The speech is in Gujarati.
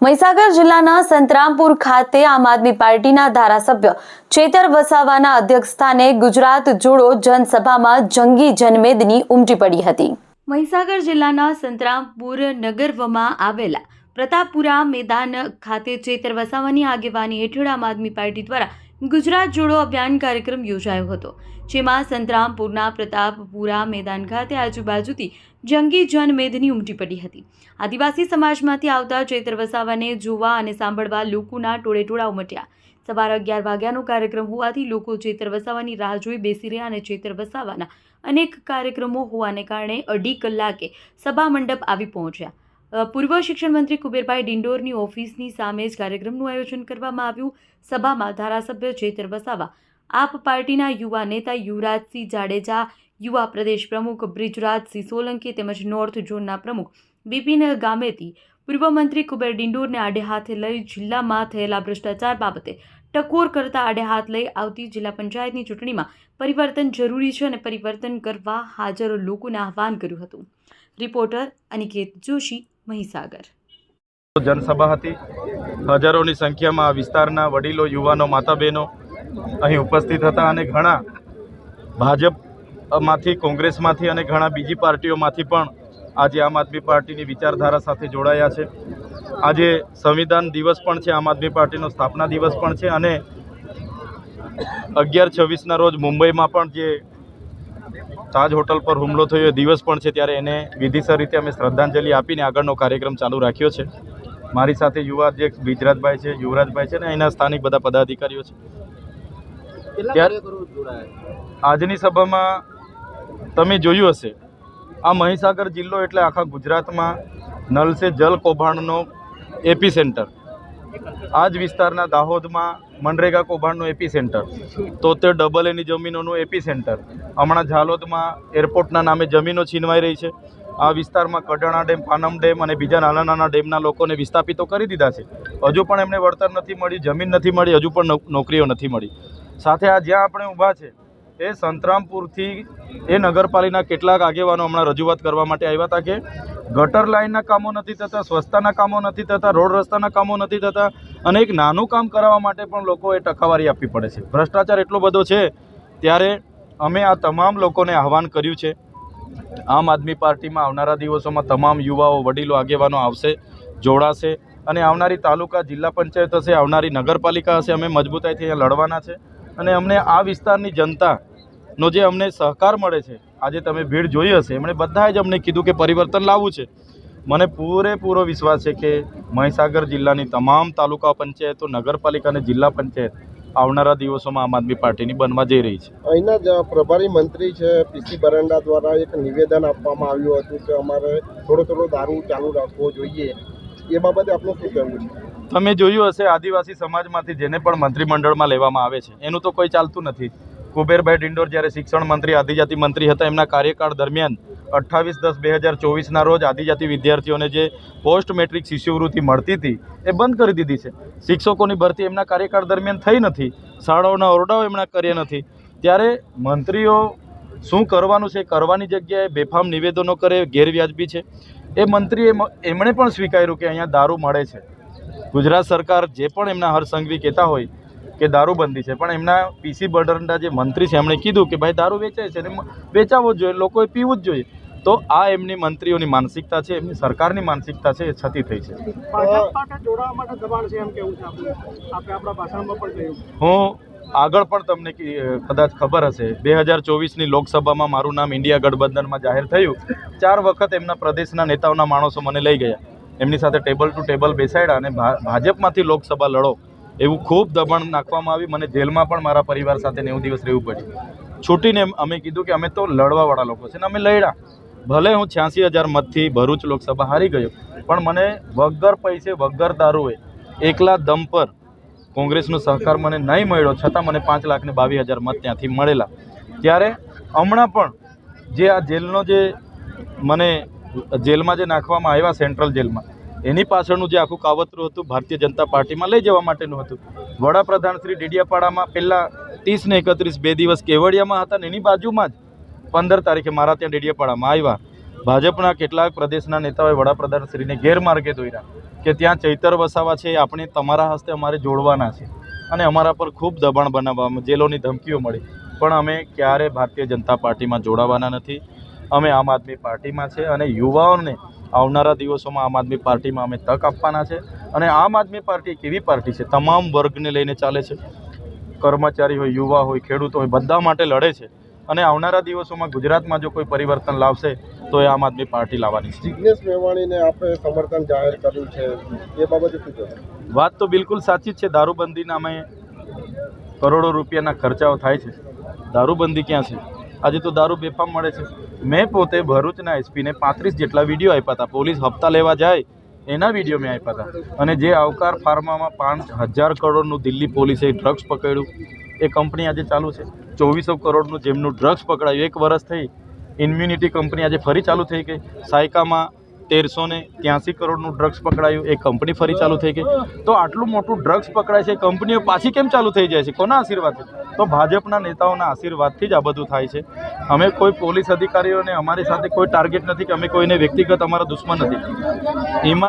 મહીસાગર જિલ્લાના સંતરામપુર ખાતે આમ આદમી પાર્ટીના ધારાસભ્ય ચેતર વસાવાના અધ્યક્ષસ્થાને ગુજરાત જોડો જનસભામાં જંગી જનમેદની ઉમટી પડી હતી. મહીસાગર જિલ્લાના સંતરામપુર નગરવમાં આવેલા પ્રતાપપુરા મેદાન ખાતે ચેતર વસાવાની આગેવાની હેઠળ આમ આદમી પાર્ટી દ્વારા ગુજરાત જોડો અભિયાન કાર્યક્રમ યોજાયો હતો, જેમાં સંતરામપુરના પ્રતાપપુરા મેદાન ખાતે આજુબાજુથી જંગી જનમેદની ઉમટી પડી હતી. આદિવાસી સમાજમાંથી આવતા ચૈત્ર વસાવાને જોવા અને સાંભળવા લોકોના ટોળે ટોળા ઉમટ્યા. સવારે અગિયાર વાગ્યાનો કાર્યક્રમ હોવાથી લોકો ચેતર વસાવાની રાહ જોઈ બેસી રહ્યા અને ચેતર વસાવાના અનેક કાર્યક્રમો હોવાને કારણે અઢી કલાકે સભા મંડપ આવી પહોંચ્યા. પૂર્વ શિક્ષણ મંત્રી કુબેરભાઈ ડિંડોરની ઓફિસની સામે જ કાર્યક્રમનું આયોજન કરવામાં આવ્યું. સભામાં ધારાસભ્ય ચેતર વસાવા, આપ પાર્ટીના યુવા નેતા યુવરાજસિંહ જાડેજા, યુવા પ્રદેશ પ્રમુખ બ્રિજરાજસિંહ સોલંકી તેમજ નોર્થ ઝોનના પ્રમુખ બિપિન ગામેતી, પૂર્વ મંત્રી કુબેર ડિંડોરને આડે હાથે લઈ જિલ્લામાં થયેલા ભ્રષ્ટાચાર બાબતે ટકોર કરતા આડે હાથ લઈ આવતી જિલ્લા પંચાયતની ચૂંટણીમાં પરિવર્તન જરૂરી છે અને પરિવર્તન કરવા હાજર લોકોને આહવાન કર્યું હતું. રિપોર્ટર અનિકેત જોશી મહીસાગર. જનસભા હતી. હજારોની સંખ્યામાં વિસ્તારના વડીલો, યુવાનો માતા બહેનો અહીં ઉપસ્થિત હતા અને ઘણા ભાજપમાંથી, કોંગ્રેસમાંથી અને ઘણા બીજી પાર્ટીઓમાંથી પણ આજે આમ આદમી પાર્ટીની વિચારધારા સાથે જોડાયા છે. આજે સંવિધાન દિવસ પણ છે, આમ આદમી પાર્ટીનો સ્થાપના દિવસ પણ છે અને અગિયાર છવ્વીસના રોજ મુંબઈમાં પણ જે તાજ હોટલ પર હુમલો થયો. એ દિવસ પણ છે ત્યારે એને વિધિસર રીતે અમે શ્રદ્ધાંજલિ આપીને આગળનો કાર્યક્રમ ચાલુ રાખ્યો છે. મારી સાથે યુવા અધ્યક્ષ બિજરાજભાઈ છે યુવરાજભાઈ છે ને અહીંના સ્થાનિક બધા પદાધિકારીઓ છે. આજની સભામાં તમે જોયું હશે આ મહીસાગર જિલ્લો એટલે આખા ગુજરાતમાં નલ સે જલ કૌભાંડનો એપી સેન્ટર આ જ વિસ્તારના દાહોદમાં મનરેગા કૌભાંડનું એપી સેન્ટર તોતેર ડબલ એની જમીનોનું એપી સેન્ટર હમણાં ઝાલોદમાં એરપોર્ટના નામે જમીનો છીનવાઈ રહી છે. આ વિસ્તારમાં કડાણા ડેમ, પાનમ ડેમ અને બીજા નાના નાના ડેમના લોકોને વિસ્થાપિતો કરી દીધા છે. હજુ પણ એમને વળતર નથી મળી, જમીન નથી મળી, હજુ પણ નોકરીઓ નથી મળી. સાથે આ જ્યાં આપણે ઊભા છે એ સંતરામપુરથી એ નગરપાલિકાના કેટલાક આગેવાનો હમણાં રજૂઆત કરવા માટે આવ્યા હતા કે ગટર લાઇનના કામો નથી થતા, સ્વચ્છતાના કામો નથી થતા, રોડ રસ્તાના કામો નથી થતા અને એક નાનું કામ કરાવવા માટે પણ લોકોએ ટકાવારી આપવી પડે છે. ભ્રષ્ટાચાર એટલો બધો છે, ત્યારે અમે આ તમામ લોકોને આહવાન કર્યું છે. આમ આદમી પાર્ટીમાં આવનારા દિવસોમાં તમામ યુવાઓ, વડીલો, આગેવાનો આવશે, જોડાશે અને આવનારી તાલુકા જિલ્લા પંચાયત હશે, આવનારી નગરપાલિકા હશે, અમે મજબૂતાઈથી અહીંયા લડવાના છે અને અમને આ વિસ્તારની જનતાનો જે અમને સહકાર મળે છે આજે તમે ભીડ જોઈ હશે એમણે બધાએ જ અમને કીધું કે પરિવર્તન લાવવું છે. મને પૂરેપૂરો વિશ્વાસ છે કે મહીસાગર જિલ્લાની તમામ તાલુકા પંચાયતો નગરપાલિકા અને જિલ્લા પંચાયત આવનારા દિવસોમાં આમ આદમી પાર્ટીની બનવા જઈ રહી છે. અહીંના જ પ્રભારી મંત્રી છે પીસી બરંડા દ્વારા એક નિવેદન આપવામાં આવ્યું હતું કે અમારે થોડો થોડો દારૂ ચાલુ રાખવો જોઈએ. એ બાબતે આપનું શું કહેવું છે? તમે જોયું હશે આદિવાસી સમાજમાંથી જેને પણ મંત્રીમંડળમાં લેવામાં આવે છે એનું તો કોઈ ચાલતું નથી. કુબેરભાઈ ડિંડોર જ્યારે શિક્ષણ મંત્રી, આદિજાતિ મંત્રી હતા, એમના કાર્યકાળ દરમિયાન અઠ્ઠાવીસ દસ બે હજાર ચોવીસના રોજ આદિજાતિ વિદ્યાર્થીઓને જે પોસ્ટ મેટ્રિક શિષ્યવૃત્તિ મળતી હતી, એ બંધ કરી દીધી છે. શિક્ષકોની ભરતી એમના કાર્યકાળ દરમિયાન થઈ નથી, શાળાઓના ઓરડાઓ એમના કર્યા નથી. ત્યારે મંત્રીઓ શું કરવાનું છે, કરવાની જગ્યાએ બેફામ નિવેદનો કરે, ગેરવ્યાજબી છે, એ મંત્રીએ એમણે પણ સ્વીકાર્યું કે અહીંયા દારૂ મળે છે. ગુજરાત સરકાર જે પણ એમના હરસંઘવી કહેતા હોય કે દારૂબંધી છે. પણ એમના પીસી બર્ડરના જે મંત્રી છે એમણે કીધું કે ભાઈ દારૂ વેચાય છે ને મ- વેચાવવો જ જોઈએ લોકોએ પીવું જ જોઈએ. તો આ એમની મંત્રીઓની માનસિકતા છે એમની સરકારની માનસિકતા છે એ છતી થઈ છે. હું આગળ પણ તમને કદાચ ખબર હશે બે હજાર ચોવીસની લોકસભામાં મારું નામ ઇન્ડિયા ગઠબંધનમાં જાહેર થયું. ચાર વખત એમના પ્રદેશના નેતાઓના માણસો મને લઈ ગયા. એમની સાથે ટેબલ ટુ ટેબલ બેસાડ્યા અને ભાજપમાંથી લોકસભા લડો. એવું ખૂબ દબાણ નાખવામાં આવી મને જેલમાં પણ મારા પરિવાર સાથે નેવું દિવસ રહેવું પડ્યું. છૂટીને અમે કીધું કે અમે તો લડવાવાળા લોકો છે ને અમે લડ્યા. ભલે હું છ્યાસી હજાર મતથી ભરૂચ લોકસભા હારી ગયો, પણ મને વગર પૈસે, વગર દારૂએ, એકલા દમ પર કોંગ્રેસનો સહકાર મને નહીં મળ્યો, છતાં મને પાંચ લાખને બાવીસ હજાર મત ત્યાંથી મળેલા. ત્યારે હમણાં પણ જે આ જેલનો જે મને જેલમાં જે નાખવામાં આવ્યા, સેન્ટ્રલ જેલમાં એની પાછળનું જે આખું કાવતરું હતું, ભારતીય જનતા પાર્ટીમાં લઈ જવા માટેનું હતું. વડાપ્રધાન શ્રી ડેડિયાપાડામાં પહેલાં ત્રીસ ને એકત્રીસ બે દિવસ કેવડિયામાં હતા ને એની બાજુમાં જ પંદર તારીખે મારા ત્યાં ડેડિયાપાડામાં આવ્યા. ભાજપના કેટલાક પ્રદેશના નેતાઓએ વડાપ્રધાન શ્રીને ગેરમાર્ગે દોર્યા કે ત્યાં ચૈતર વસાવા છે, આપણે તમારા હસ્તે અમારે જોડવાના છે અને અમારા પર ખૂબ દબાણ બનાવવામાં, જેલોની ધમકીઓ મળી. પણ અમે ક્યારે ભારતીય જનતા પાર્ટીમાં જોડાવાના નથી? અમે આમ આદમી પાર્ટીમાં છે અને યુવાઓને આવનારા દિવસોમાં આમ આદમી પાર્ટીમાં અમે તક આપવાના છે અને આમ આદમી પાર્ટી એક એવી પાર્ટી છે તમામ વર્ગને લઈને ચાલે છે. કર્મચારી હોય યુવા હોય ખેડૂત હોય બધા માટે લડે છે. અને આવનારા દિવસોમાં ગુજરાતમાં જો કોઈ પરિવર્તન લાવશે તો એ આમ આદમી પાર્ટી લાવવાની છે. મેવાણીને આપણે સમર્થન જાહેર કર્યું છે. એ બાબતે શું વાત તો બિલકુલ સાચી જ છે. દારૂબંધીના અમે કરોડો રૂપિયાના ખર્ચાઓ થાય છે. દારૂબંધી ક્યાં છે? આજે તો દારૂ બેફામ મળે છે. મેં પોતે ભરૂચના એસપીને પાંત્રીસ જેટલા વીડિયો આપ્યા હતા. પોલીસ હપ્તા લેવા જાય એના વીડિયો મેં આપ્યા હતા. અને જે આવકાર ફાર્મામાં પાંચ હજાર કરોડનું દિલ્હી પોલીસે ડ્રગ્સ પકડ્યું, એ કંપની આજે ચાલુ છે. ચોવીસો કરોડનું જેમનું ડ્રગ્સ પકડાયું, એક વર્ષ થઈ, ઇમ્યુનિટી કંપની આજે ફરી ચાલુ થઈ ગઈ. સાયકામાં તેરસો ને ત્યાંસી કરોડનું ડ્રગ્સ પકડાયું, એ કંપની ફરી ચાલુ થઈ ગઈ. તો આટલું મોટું ડ્રગ્સ પકડાય છે કંપનીઓ પાછી કેમ ચાલુ થઈ જાય છે? કોના આશીર્વાદથી? તો ભાજપના નેતાઓના આશીર્વાદથી જ આ બધું થાય છે. અમે કોઈ પોલીસ અધિકારીઓને અમારી સાથે કોઈ ટાર્ગેટ નથી કે અમે કોઈને વ્યક્તિગત અમારા દુશ્મન નથી. એમાં